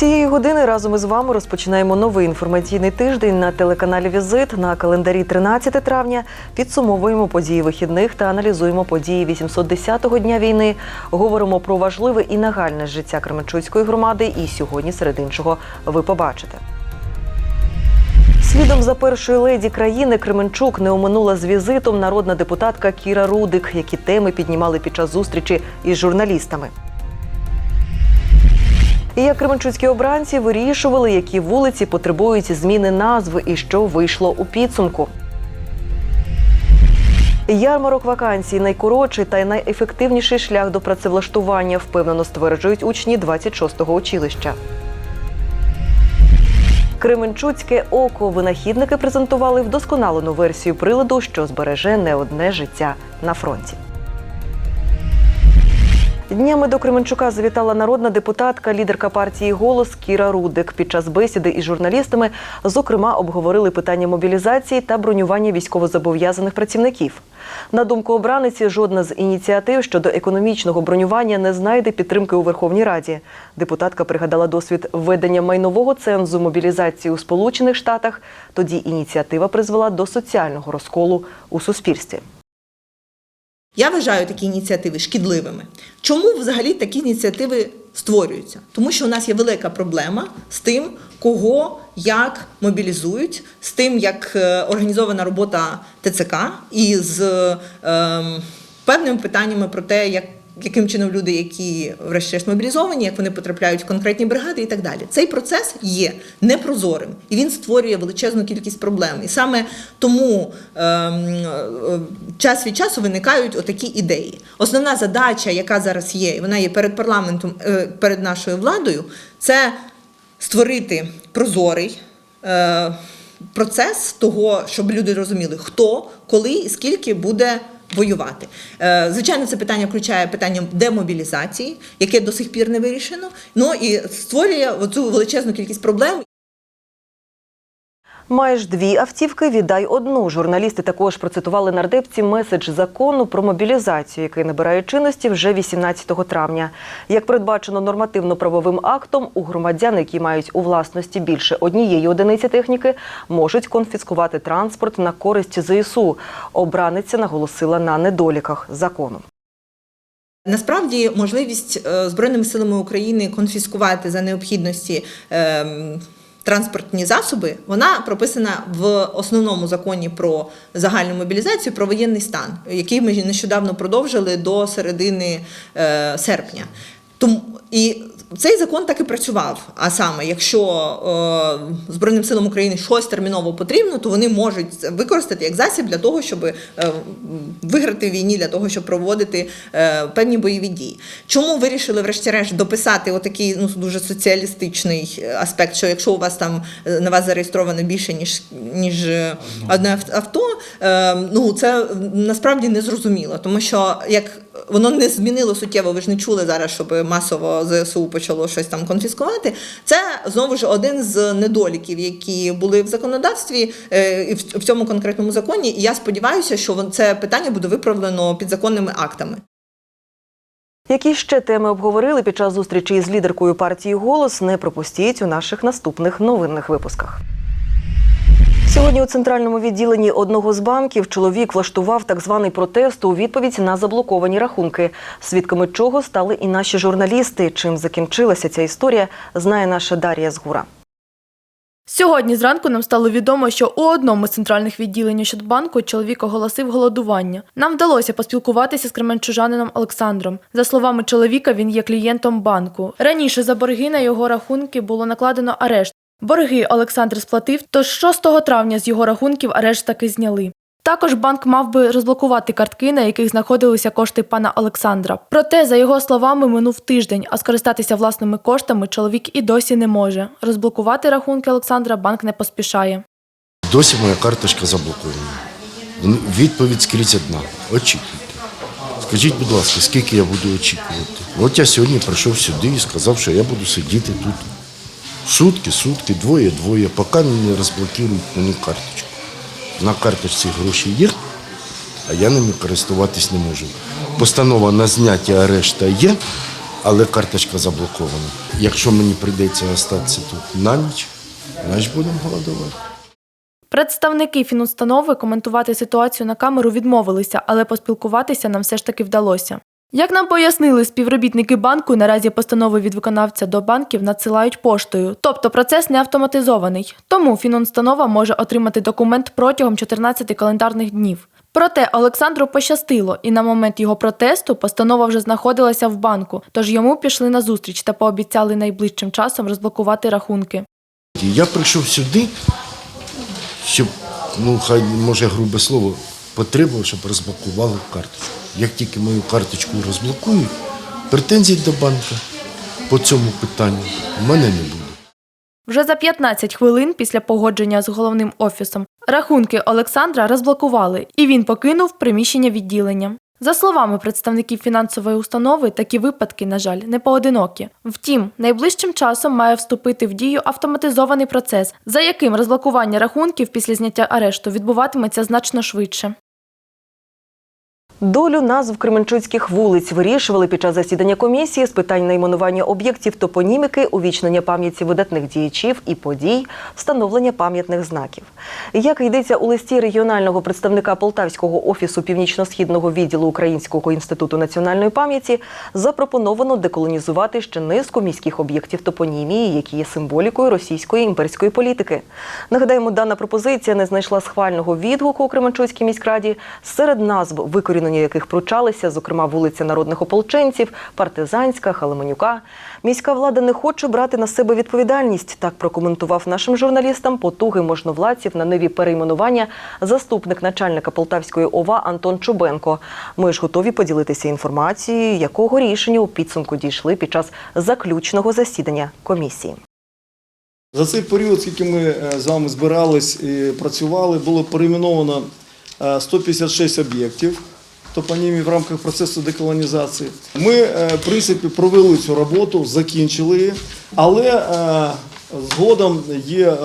Цієї години разом із вами розпочинаємо новий інформаційний тиждень на телеканалі Візит на календарі 13 травня. Підсумовуємо події вихідних та аналізуємо події 810-го дня війни. Говоримо про важливе і нагальне життя Кременчуцької громади. І сьогодні, серед іншого, ви побачите. Слідом за першою леді країни Кременчук не оминула з візитом народна депутатка Кіра Рудик, які теми піднімали під час зустрічі із журналістами. І як кременчуцькі обранці вирішували, які вулиці потребують зміни назви і що вийшло у підсумку. Ярмарок вакансій найкоротший та й найефективніший шлях до працевлаштування, впевнено стверджують учні 26-го училища. Кременчуцьке око винахідники презентували вдосконалену версію приладу, що збереже не одне життя на фронті. Днями до Кременчука завітала народна депутатка, лідерка партії Голос Кіра Рудик. Під час бесіди із журналістами, зокрема, обговорили питання мобілізації та бронювання військовозобов'язаних працівників. На думку обраниці, жодна з ініціатив щодо економічного бронювання не знайде підтримки у Верховній Раді. Депутатка пригадала досвід введення майнового цензу мобілізації у Сполучених Штатах. Тоді ініціатива призвела до соціального розколу у суспільстві. Я вважаю такі ініціативи шкідливими. Чому взагалі такі ініціативи створюються? Тому що у нас є велика проблема з тим, кого як мобілізують, з тим, як е, організована робота ТЦК і з е, певними питаннями про те, як. Яким чином люди, які врешті-решт мобілізовані, як вони потрапляють в конкретні бригади і так далі. Цей процес є непрозорим і він створює величезну кількість проблем. І саме тому ем, е, час від часу виникають отакі ідеї. Основна задача, яка зараз є, і вона є перед парламентом, е, перед нашою владою, це створити прозорий. Е, Процес того, щоб люди розуміли, хто, коли і скільки буде воювати. Е, Звичайно, це питання включає питання демобілізації, яке до сих пір не вирішено. Ну і створює оцю величезну кількість проблем. Маєш дві автівки, віддай одну. Журналісти також процитували нардепці меседж закону про мобілізацію, який набирає чинності вже 18 травня. Як передбачено нормативно-правовим актом, у громадян, які мають у власності більше однієї одиниці техніки, можуть конфіскувати транспорт на користь ЗСУ. Обраниця наголосила на недоліках закону. Насправді можливість е, Збройними силами України конфіскувати за необхідності. Транспортні засоби вона прописана в основному законі про загальну мобілізацію про воєнний стан, який ми нещодавно продовжили до середини е, серпня. Тому і цей закон так і працював. А саме, якщо е, Збройним силам України щось терміново потрібно, то вони можуть використати як засіб для того, щоб е, виграти в війні, для того, щоб проводити е, певні бойові дії. Чому вирішили, врешті-решт, дописати отакий ну дуже соціалістичний аспект, що якщо у вас там е, на вас зареєстровано більше ніж ніж е, одне авто, е, ну це насправді не зрозуміло, тому що як воно не змінило суттєво. Ви ж не чули зараз, щоб масово ЗСУ почало щось там конфіскувати. Це знову ж один з недоліків, які були в законодавстві е, і в цьому конкретному законі. І я сподіваюся, що це питання буде виправлено підзаконними актами. Які ще теми обговорили під час зустрічі із лідеркою партії Голос, не пропустіть у наших наступних новинних випусках. Сьогодні у центральному відділенні одного з банків чоловік влаштував так званий протест у відповідь на заблоковані рахунки, свідками чого стали і наші журналісти. Чим закінчилася ця історія, знає наша Дар'я Згура. Сьогодні зранку нам стало відомо, що у одному з центральних відділень Ощадбанку чоловік оголосив голодування. Нам вдалося поспілкуватися з кременчужанином Олександром. За словами чоловіка, він є клієнтом банку. Раніше за борги на його рахунки було накладено арешт. Борги Олександр сплатив, тож 6 травня з його рахунків арешт таки зняли. Також банк мав би розблокувати картки, на яких знаходилися кошти пана Олександра. Проте, за його словами, минув тиждень, а скористатися власними коштами чоловік і досі не може. Розблокувати рахунки Олександра банк не поспішає. Досі моя карточка заблокована. Відповідь скрізь одна. Очікуйте. Скажіть, будь ласка, скільки я буду очікувати? От я сьогодні прийшов сюди і сказав, що я буду сидіти тут. Сутки, сутки, двоє, двоє, поки не розблокують мені карточку. На карточці гроші є, а я ними користуватись не можу. Постанова на зняття арешта є, але карточка заблокована. Якщо мені прийдеться остатися тут на ніч, значить будемо голодувати. Представники фінустанови коментувати ситуацію на камеру відмовилися, але поспілкуватися нам все ж таки вдалося. Як нам пояснили співробітники банку, наразі постанови від виконавця до банків надсилають поштою, тобто процес не автоматизований. Тому фінустанова може отримати документ протягом 14 календарних днів. Проте Олександру пощастило, і на момент його протесту постанова вже знаходилася в банку, тож йому пішли на зустріч та пообіцяли найближчим часом розблокувати рахунки. Я прийшов сюди, щоб, ну хай може грубе слово, потребував, щоб розблокували карточку. Як тільки мою карточку розблокують, претензій до банку по цьому питанню у мене не буде. Вже за 15 хвилин після погодження з головним офісом рахунки Олександра розблокували, і він покинув приміщення відділення. За словами представників фінансової установи, такі випадки, на жаль, не поодинокі. Втім, найближчим часом має вступити в дію автоматизований процес, за яким розблокування рахунків після зняття арешту відбуватиметься значно швидше. Долю назв Кременчуцьких вулиць вирішували під час засідання комісії з питань найменування об'єктів топоніміки, увічнення пам'яті видатних діячів і подій, встановлення пам'ятних знаків. Як йдеться у листі регіонального представника Полтавського офісу північно-східного відділу Українського інституту національної пам'яті, запропоновано деколонізувати ще низку міських об'єктів топонімії, які є символікою російської імперської політики. Нагадаємо, дана пропозиція не знайшла схвального відгуку у Кременчуцькій міськраді. Серед назв викорінення яких пручалися, зокрема вулиця народних ополченців, партизанська, Халеманюка. Міська влада не хоче брати на себе відповідальність. Так прокоментував нашим журналістам потуги можновладців на ниві перейменування заступник начальника Полтавської ОВА Антон Чубенко. Ми ж готові поділитися інформацією, якого рішення у підсумку дійшли під час заключного засідання комісії. За цей період, скільки ми е, з вами збирались і працювали, було перейменовано е, 156 об'єктів топонімів в рамках процесу деколонізації. Ми, е, в принципі, провели цю роботу, закінчили її, але е, згодом є, е,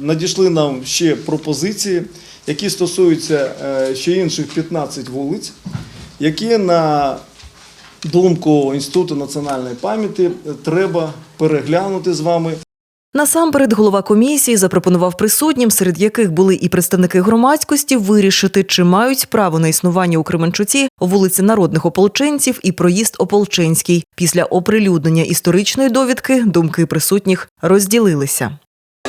надійшли нам ще пропозиції, які стосуються ще інших 15 вулиць, які на думку Інституту національної пам'яті треба переглянути з вами Насамперед, голова комісії запропонував присутнім, серед яких були і представники громадськості, вирішити, чи мають право на існування у Кременчуці вулиці народних ополченців і проїзд Ополченський. Після оприлюднення історичної довідки думки присутніх розділилися.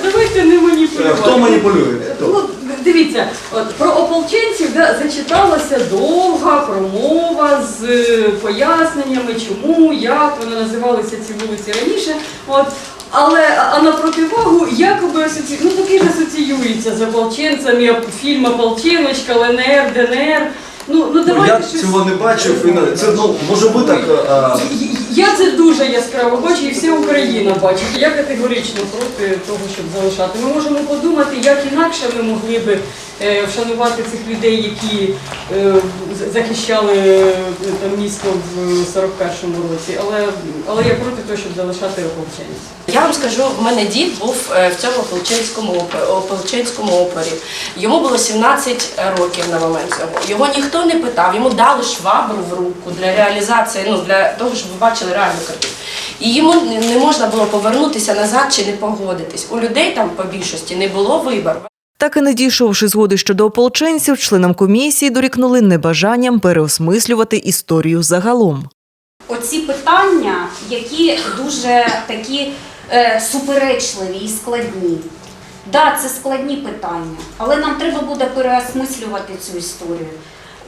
Давайте не маніпулювати. Хто маніпулює? Ну, дивіться, от, про ополченців да, зачиталася довга промова з е, поясненнями, чому, як вони називалися ці вулиці раніше. От, але а на противагу якоби асоці... ну, таки ж асоціюється з ополченцями, оп- фільм «Ополченочка», ЛНР, ДНР. Ну, ну Ну, давайте я щось... цього не бачив. і Це ну може бути так. а, Я це дуже яскраво бачу, і вся Україна бачить. Я категорично проти того, щоб залишати. Ми можемо подумати, як інакше ми могли би вшанувати цих людей, які е, захищали е, там місто в 41-му році. Але, але я проти того, щоб залишати ополченців. Я вам скажу, в мене дід був е, в цьому ополченському ополченському опері. Йому було 17 років на момент цього. Його ніхто не питав, йому дали швабру в руку для реалізації, ну для того, щоб ви бачили реальну картину. І йому не можна було повернутися назад чи не погодитись. У людей там по більшості не було вибору. Так і не дійшовши згоди щодо ополченців, членам комісії дорікнули небажанням переосмислювати історію загалом. оці питання, які дуже такі е, суперечливі і складні. Да, це складні питання, але нам треба буде переосмислювати цю історію.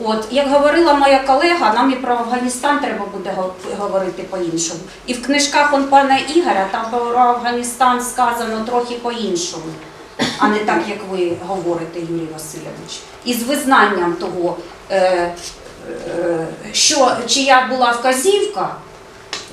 От, як говорила моя колега, нам і про Афганістан треба буде го- говорити по-іншому. І в книжках он пана Ігоря там про Афганістан сказано трохи по-іншому, а не так, як ви говорите, Юрій Васильович. І з визнанням того, е, е, що чия була вказівка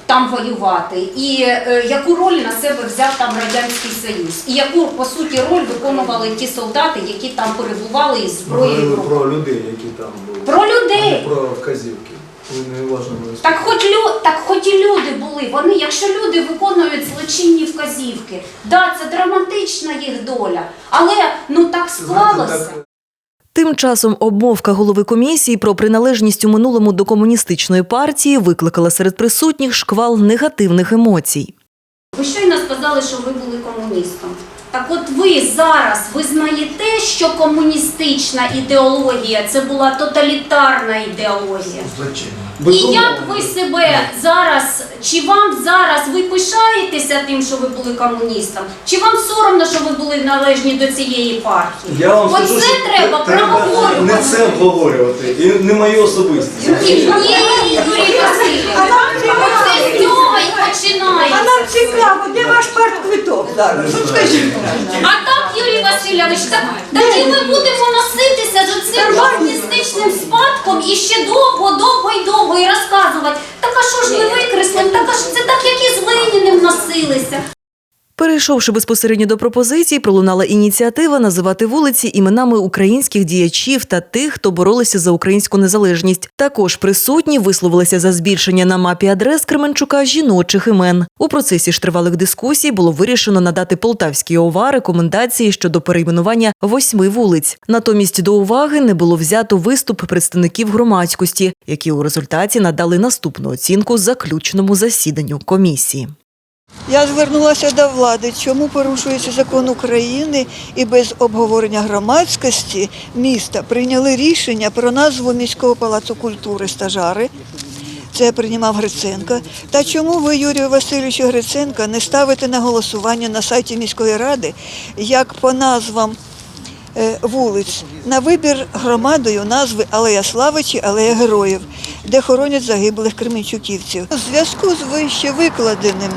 там воювати, і е, яку роль на себе взяв там Радянський Союз, і яку по суті роль виконували ті солдати, які там перебували із зброєю. Говорили про людей, які там були. Про людей. А не про вказівки. Ви не уважно були. Так хоч лю, так хоч і люди були. Вони, якщо люди виконують злочинні вказівки, да, це драматична їх доля, але ну так склалося. Тим часом обмовка голови комісії про приналежність у минулому до комуністичної партії викликала серед присутніх шквал негативних емоцій. Ви щойно сказали, що ви були комуністом. Так от ви зараз визнаєте, що комуністична ідеологія це була тоталітарна ідеологія. І як ви себе зараз, чи вам зараз ви пишаєтеся тим, що ви були комуністом, чи вам соромно, що ви були належні до цієї партії? Я вам Оце скажу, що треба проговорювати. не це обговорювати, і не мою особистість. Ні, ні, Юрій Васильович, оце з цього і починається. А нам цікаво, де ваш Ну. А так, Юрій Васильович, так, таки ми будемо носитися з цим комуністичним спадком і ще довго, довго і довго і розказувати. Так а що ж ми викреслимо? Так а ж це так, як і з Леніним носилися. Перейшовши безпосередньо до пропозицій, пролунала ініціатива називати вулиці іменами українських діячів та тих, хто боролися за українську незалежність. Також присутні висловилися за збільшення на мапі адрес Кременчука жіночих імен. У процесі ж тривалих дискусій було вирішено надати Полтавській ОВА рекомендації щодо перейменування восьми вулиць. Натомість до уваги не було взято виступ представників громадськості, які у результаті надали наступну оцінку заключному засіданню комісії. Я звернулася до влади, чому порушується закон України і без обговорення громадськості міста прийняли рішення про назву міського палацу культури стажари. Це приймав Гриценко. Та чому ви, Юрію Васильовичу Гриценка, не ставите на голосування на сайті міської ради, як по назвам е, вулиць на вибір громадою назви Алея Слави чи Алея Героїв, де хоронять загиблих кременчуківців. У зв'язку з вище викладеним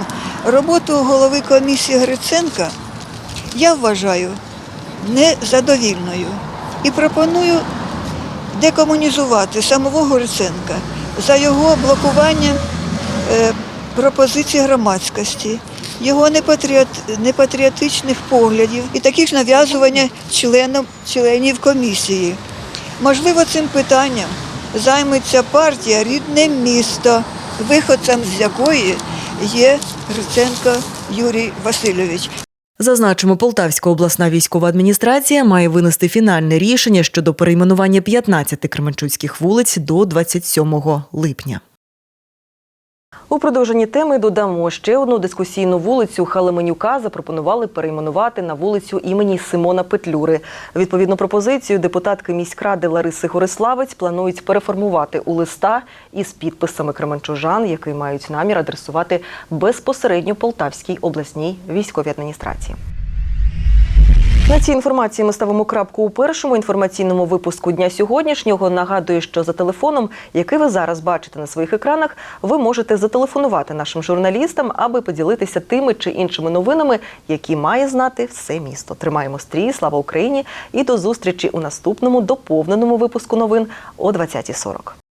роботу голови комісії Гриценка я вважаю незадовільною і пропоную декомунізувати самого Гриценка за його блокування е, пропозицій громадськості, його непатріот- непатріотичних поглядів і таких нав'язування членам, членів комісії. Можливо, цим питанням займеться партія рідне місто, виходцем з якої є Гриценко Юрій Васильович. Зазначимо, Полтавська обласна військова адміністрація має винести фінальне рішення щодо перейменування 15 кременчуцьких вулиць до 27 липня. У продовженні теми додамо ще одну дискусійну вулицю Халеменюка запропонували перейменувати на вулицю імені Симона Петлюри. Відповідну пропозицію депутатки міськради Лариси Гориславець планують переформувати у листа із підписами кременчужан, який мають намір адресувати безпосередньо Полтавській обласній військовій адміністрації. На цій інформації ми ставимо крапку у першому інформаційному випуску дня сьогоднішнього. Нагадую, що за телефоном, який ви зараз бачите на своїх екранах, ви можете зателефонувати нашим журналістам, аби поділитися тими чи іншими новинами, які має знати все місто. Тримаємо стрій, слава Україні! І до зустрічі у наступному доповненому випуску новин о 20.40.